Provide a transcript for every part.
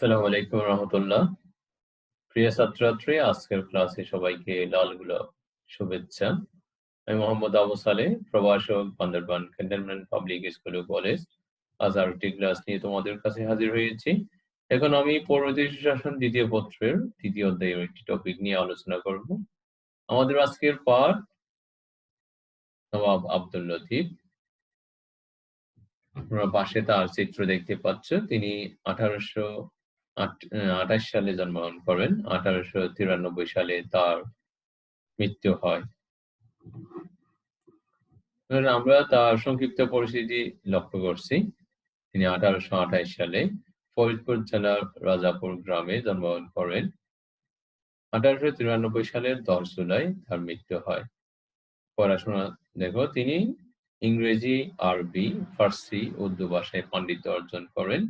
আসসালামু আলাইকুম রহমতুল্লাহ। প্রিয় ছাত্রছাত্রী, আজকের ক্লাসে সবাইকে লাল শুভেচ্ছা। আমি মোহাম্মদ আবু সালে প্রভাষক, বান্দরবান ক্যান্টনমেন্ট পাবলিক স্কুল ও কলেজ। আজ ক্লাস নিয়ে তোমাদের কাছে হাজির হয়েছি। এখন আমি পরবর্তী শাসন দ্বিতীয় পত্রের তৃতীয় অধ্যায়ের একটি টপিক নিয়ে আলোচনা করব। আমাদের আজকের পাঠ নবাব আব্দুল লতিফ। তোমরা পাশে তার চিত্র দেখতে পাচ্ছ। তিনি আঠারোশো আঠাশ সালে জন্মগ্রহণ করেন। আঠারোশো তিরানব্বই সালে তার মৃত্যু হয়। আমরা তার সংক্ষিপ্ত পরিস্থিতি লক্ষ্য করছি। তিনি আঠারোশো আঠাশ সালে ফরিদপুর জেলার রাজাপুর গ্রামে জন্মগ্রহণ করেন। আঠারোশো তিরানব্বই সালের দশ জুলাই তার মৃত্যু হয়। পড়াশোনা, দেখো, তিনি ইংরেজি, আরবি, ফার্সি, উর্দু ভাষায় পাণ্ডিত্য অর্জন করেন।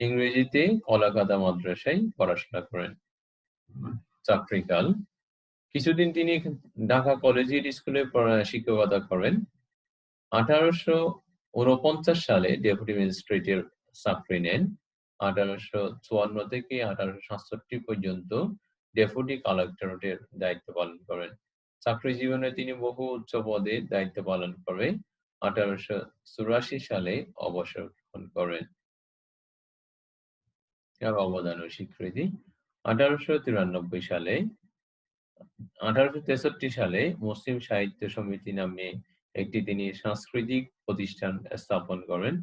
ইংরেজিতে কলাকাতা মাদ্রাসায় পড়াশোনা করেন। চাকরিকাল। কিছুদিন তিনি ঢাকা কলেজিয়েট স্কুলে শিক্ষকতা করেন। আঠারোশো উনপঞ্চাশ সালে ডেপুটি ম্যাজিস্ট্রেটের চাকরি নেন। আঠারোশো চুয়ান্ন থেকে আঠারোশো সাতষট্টি পর্যন্ত ডেপুটি কালেক্টরেটের দায়িত্ব পালন করেন। চাকরি জীবনে তিনি বহু উচ্চ পদে দায়িত্ব পালন করে। আঠারোশো চুরাশি সালে অবসর গ্রহণ করেন। তার অবদান ও স্বীকৃতি। আঠারোশো তিরানব্বই সালে, আঠারোশো তেষট্টি সালে মুসলিম সাহিত্য সমিতি নামে একটি তিনি সাংস্কৃতিক প্রতিষ্ঠান স্থাপন করেন।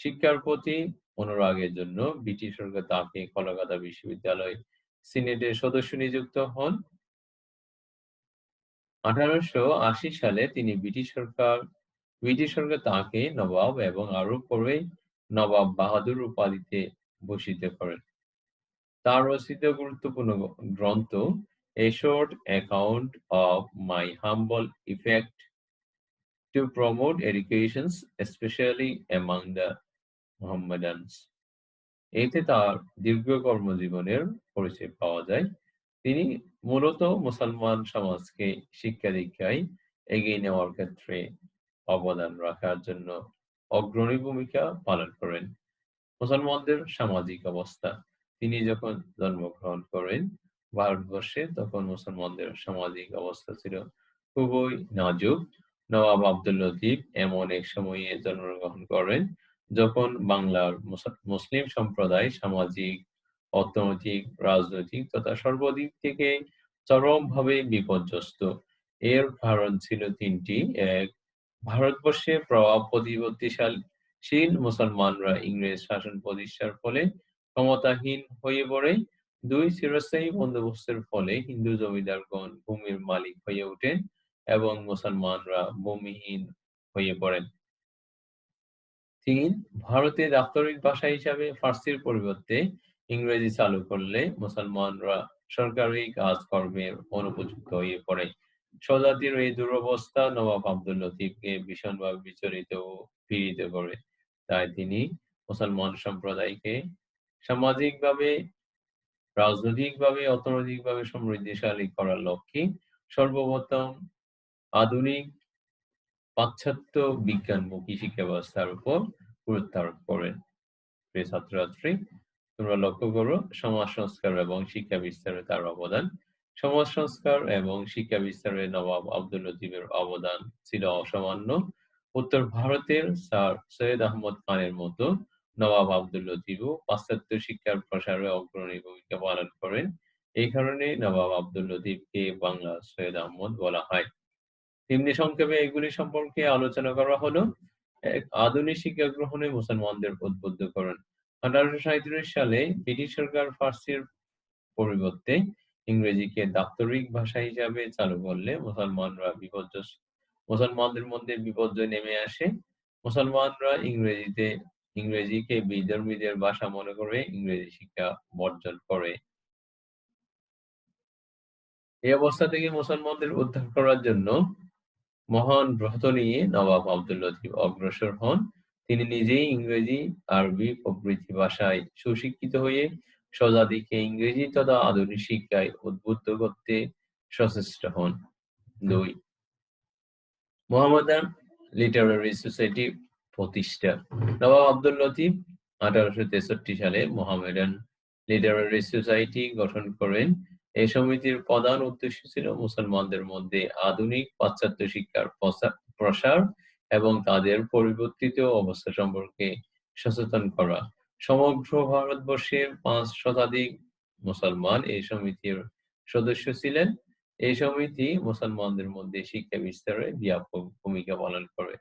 শিক্ষার প্রতি অনুরাগের জন্য ব্রিটিশ সরকার তাকে কলকাতা বিশ্ববিদ্যালয় সিনেটের সদস্য নিযুক্ত হন। আঠারোশো আশি সালে তিনি ব্রিটিশ সরকার ব্রিটিশ সরকার তাকে নবাব এবং আরও পরে নবাব বাহাদুর উপাধিতে ভূষিত করেন তার রচিত গুরুত্বপূর্ণ গ্রন্থ A Short Account of My Humble Effect to Promote Education, especially among the Mohammedans. এতে তার দীর্ঘ কর্মজীবনের পরিচয় পাওয়া যায়। তিনি মূলত মুসলমান সমাজকে শিক্ষা দীক্ষায় এগিয়ে নেওয়ার ক্ষেত্রে অবদান রাখার জন্য অগ্রণী ভূমিকা পালন করেন। মুসলমানদের সামাজিক অবস্থা। তিনি যখন জন্মগ্রহণ করেন ভারতবর্ষে, তখন মুসলমানদের সামাজিক অবস্থা ছিল খুবই নাজুক। নবাব আব্দুল লতিফ এমন এক সময়ে জন্মগ্রহণ করেন যখন বাংলার মুসলিম সম্প্রদায় সামাজিক, অর্থনৈতিক, রাজনৈতিক তথা সর্বদিক থেকে চরমভাবে বিপর্যস্ত। এর কারণ ছিল তিনটি। এক, ভারতবর্ষে প্রভাব প্রতিপত্তিশীল মুসলমানরা ইংরেজ শাসন প্রতিষ্ঠার ফলে ক্ষমতাহীন হয়ে পড়ে। দুই চিরস্থায়ী বন্দোবস্তের ফলে হিন্দু জমিদারগণ ভূমির মালিক হয়ে ওঠেন এবং মুসলমানরা ভূমিহীন হয়ে পড়েন। তিন ভারতে দাপ্তরিক ভাষা হিসাবে ফার্সির পরিবর্তে ইংরেজি চালু করলে মুসলমানরা সরকারি কাজকর্মের অনুপযুক্ত হয়ে পড়ে। স্বজাতির এই দুরবস্থা নবাব আব্দুল লতিফকে ভীষণভাবে বিচলিত ও পীড়িত করে। তাই তিনি মুসলমান সম্প্রদায়কে সামাজিকভাবে, রাজনৈতিকভাবে, অর্থনৈতিকভাবে সমৃদ্ধিশালী করার লক্ষ্যে সর্বপ্রথম আধুনিক পাশ্চাত্য বিজ্ঞানমুখী শিক্ষা ব্যবস্থার উপর গুরুত্ব আরোপ করেন ছাত্রছাত্রী, তোমরা লক্ষ্য করো, সমাজ সংস্কার এবং শিক্ষা বিস্তারে তার অবদান। সমাজ সংস্কার এবং শিক্ষা বিস্তারে নবাব আব্দুল লতিফের অবদান ছিল অসামান্য। উত্তর ভারতের স্যার সৈয়দ আহমদ খানের মতো নবাব আব্দুল লতিফও পাশ্চাত্য শিক্ষার প্রসারে অগ্রণী ভূমিকা পালন করেন। এই কারণে নবাব আব্দুল লতিফকে বাংলা সৈয়দ আহমদ বলা হয়। তেমনি সংক্ষেপে এগুলি সম্পর্কে আলোচনা করা হলো। আধুনিক শিক্ষা গ্রহণে মুসলমানদের উদ্বুদ্ধ করেন আঠারোশো সাঁত্রিশ সালে ব্রিটিশ সরকার ফার্সির পরিবর্তে ইংরেজিকে দাপ্তরিক ভাষা হিসাবে চালু করলে মুসলমানরা বিপর্যস্ত মুসলমানদের মধ্যে বিপর্যয় নেমে আসে। মুসলমানরা ইংরেজিতে, ইংরেজিকে বিধর্মীদের ভাষা মনে করে, ইংরেজি শিক্ষা বর্জন করে। এই অবস্থা থেকে মুসলমানদের উদ্ধার করার জন্য মহান ব্রত নিয়ে নবাব আব্দুল লতিফ অগ্রসর হন। তিনি নিজেই ইংরেজি, আরবি প্রভৃতি ভাষায় সুশিক্ষিত হয়ে স্বজাতিকে ইংরেজি তথা আধুনিক শিক্ষায় উদ্বুদ্ধ করতে সচেষ্ট হন। দুই মোহাম্মদান লিটারারি সোসাইটি প্রতিষ্ঠা। নবাব আব্দুল লতিফ, আঠারোশো তেষট্টি সালে মোহামেডান লিটারারি সোসাইটি গঠন করেন। এই সমিতির প্রধান উদ্দেশ্য ছিল মুসলমানদের মধ্যে আধুনিক পাশ্চাত্য শিক্ষার প্রসার এবং তাদের পরিবর্তিত অবস্থা সম্পর্কে সচেতন করা। সমগ্র ভারতবর্ষের পাঁচ শতাধিক মুসলমান এই সমিতির সদস্য ছিলেন। এই সমিতি মুসলমানদের মধ্যে শিক্ষা বিস্তারে ব্যাপক ভূমিকা পালন করে।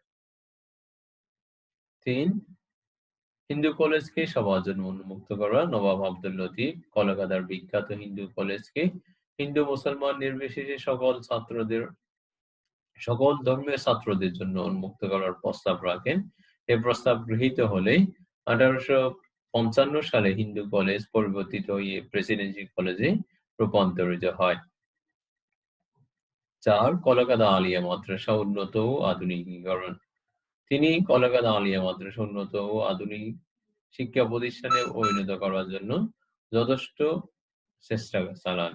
তিন, হিন্দু কলেজকে সবার জন্য উন্মুক্ত করা। নবাব আব্দুল লতিফ, কলকাতার বিখ্যাত হিন্দু কলেজকে হিন্দু মুসলমান নির্বিশেষে সকল ছাত্রদের, সকল ধর্মের ছাত্রদের জন্য উন্মুক্ত করার প্রস্তাব রাখেন। এ প্রস্তাব গৃহীত হলে আঠারোশো পঞ্চান্ন সালে হিন্দু কলেজ পরিবর্তিত হয়ে প্রেসিডেন্সি কলেজে রূপান্তরিত হয়। চার কলকাতা আলিয়া মাদ্রাসা উন্নত ও আধুনিকীকরণ। তিনি কলকাতা আলিয়া মাদ্রাসা উন্নত ও আধুনিক শিক্ষা প্রতিষ্ঠানে পরিণত করার জন্য যথেষ্ট চেষ্টা চালান।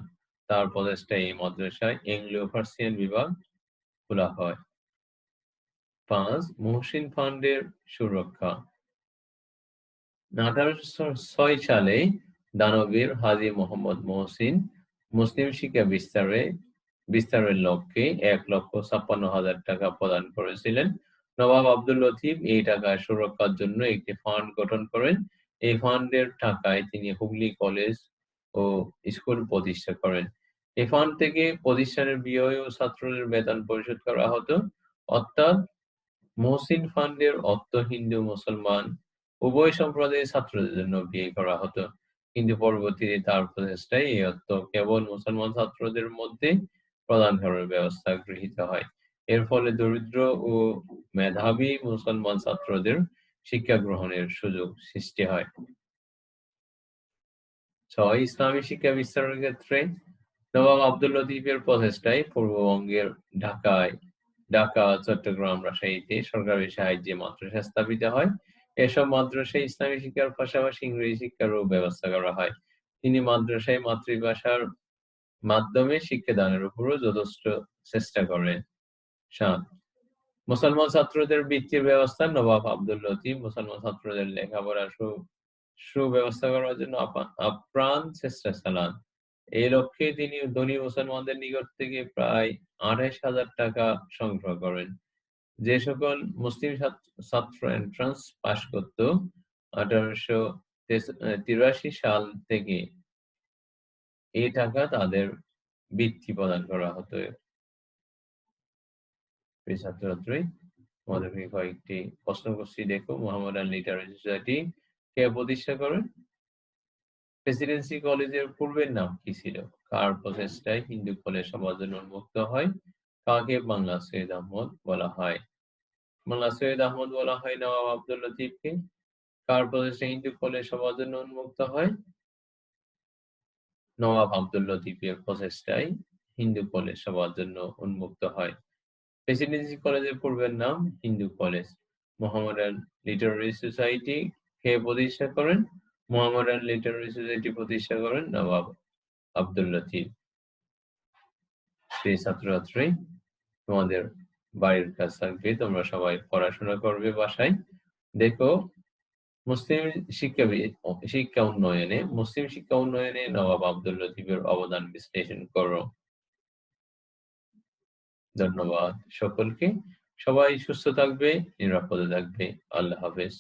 তার প্রচেষ্টায় এই মাদ্রাসায় এংলো ফার্সিয়ান বিভাগ খোলা হয়। পাঁচ, মহসিন ফান্ডের সুরক্ষা। আঠারোশো ছয় সালে দানবীর হাজি মোহাম্মদ মহসিন মুসলিম শিক্ষা বিস্তারে বিস্তারের লক্ষ্যে এক লক্ষ ছাপ্পান্ন হাজার টাকা প্রদান করেছিলেন। নবাব আব্দুল লতিফ এই টাকা সুরক্ষার জন্য একটি ফান্ড গঠন করেন। এই ফান্ডের টাকায় তিনি হুগলি কলেজ ও স্কুল প্রতিষ্ঠা করেন। এই ফান্ড থেকে প্রতিষ্ঠানের ব্যয় ও ছাত্রদের বেতন পরিশোধ করা হতো। অর্থাৎ মহসিন ফান্ডের অর্থ হিন্দু, মুসলমান, উভয় সম্প্রদায়ের ছাত্রদের জন্য বিয়ে করা হতো। কিন্তু পরবর্তীতে তার প্রচেষ্টায় এই অর্থ কেবল মুসলমান ছাত্রদের মধ্যে প্রদান করার ব্যবস্থা গৃহীত হয়। এর ফলে দরিদ্র ও মেধাবী মুসলমান ছাত্রদের শিক্ষা গ্রহণের সুযোগ সৃষ্টি হয়। ছয়, ইসলামী শিক্ষা বিস্তারের ক্ষেত্রে নবাব আব্দুল লতিফের প্রচেষ্টায় পূর্ববঙ্গের ঢাকায় ঢাকা, চট্টগ্রাম রাজশাহীতে সরকারি সাহায্যে মাদ্রাসা স্থাপিত হয়। এসব মাদ্রাসায় ইসলামী শিক্ষার পাশাপাশি ইংরেজি শিক্ষারও ব্যবস্থা করা হয়। তিনি মাদ্রাসায় মাতৃভাষার মাধ্যমে শিক্ষাদানের উপরও যথেষ্ট চেষ্টা করেন সাত, মুসলমান ছাত্রদের বৃত্তির ব্যবস্থা নবাব আব্দুল লতিফ, মুসলমান ছাত্রদের লেখাপড়া সুব্যবস্থা করার জন্য আপ্রাণ চেষ্টা চালান। এই লক্ষ্যে তিনি ধনী মুসলমানদের নিকট থেকে প্রায় আঠাইশ হাজার টাকা সংগ্রহ করেন। যে সকল মুসলিম ছাত্র এন্ট্রান্স পাশ করত, আঠারোশো তিরাশি সাল থেকে এই টাকা তাদের বৃত্তি প্রদান করা হতো। ছাত্রছাত্রী তোমাদেরকে কয়েকটি প্রশ্ন করছি দেখো, মোহাম্মদ আল লিটারেরি সোসাইটি কে প্রতিষ্ঠা করেন? প্রেসিডেন্সি কলেজের পূর্বের নাম কি ছিল? কার প্রচেষ্টায় হিন্দু কলেজ জন্য উন্মুক্ত হয়? কাকে বাংলা সৈয়দ আহমদ বলা হয়? বাংলা সৈয়দ আহমদ বলা হয় নবাব আব্দুল লতিফকে। কার প্রচেষ্টায় হিন্দু কলেজ জন্য উন্মুক্ত হয়? নবাব আব্দুল লতিফের প্রচেষ্টায় হিন্দু কলেজ সবার জন্য উন্মুক্ত হয়। প্রেসিডেন্সি কলেজের পূর্বের নাম Hindu college. Mohammedan literary society কে প্রতিষ্ঠা করেন। মোহাম্মদান লিটারারি সোসাইটি প্রতিষ্ঠা করেন নবাব আব্দুল লতিফ সেই ছাত্রছাত্রী তোমাদের বাড়ির কাজ থাকবে, তোমরা সবাই পড়াশোনা করবে বাসায়। দেখো মুসলিম শিক্ষা শিক্ষা উন্নয়নে, মুসলিম শিক্ষা উন্নয়নে নবাব আব্দুল লতিফের অবদান বিশ্লেষণ করো। ধন্যবাদ সকলকে। সবাই সুস্থ থাকবে, নিরাপদে থাকবে। আল্লাহ হাফেজ।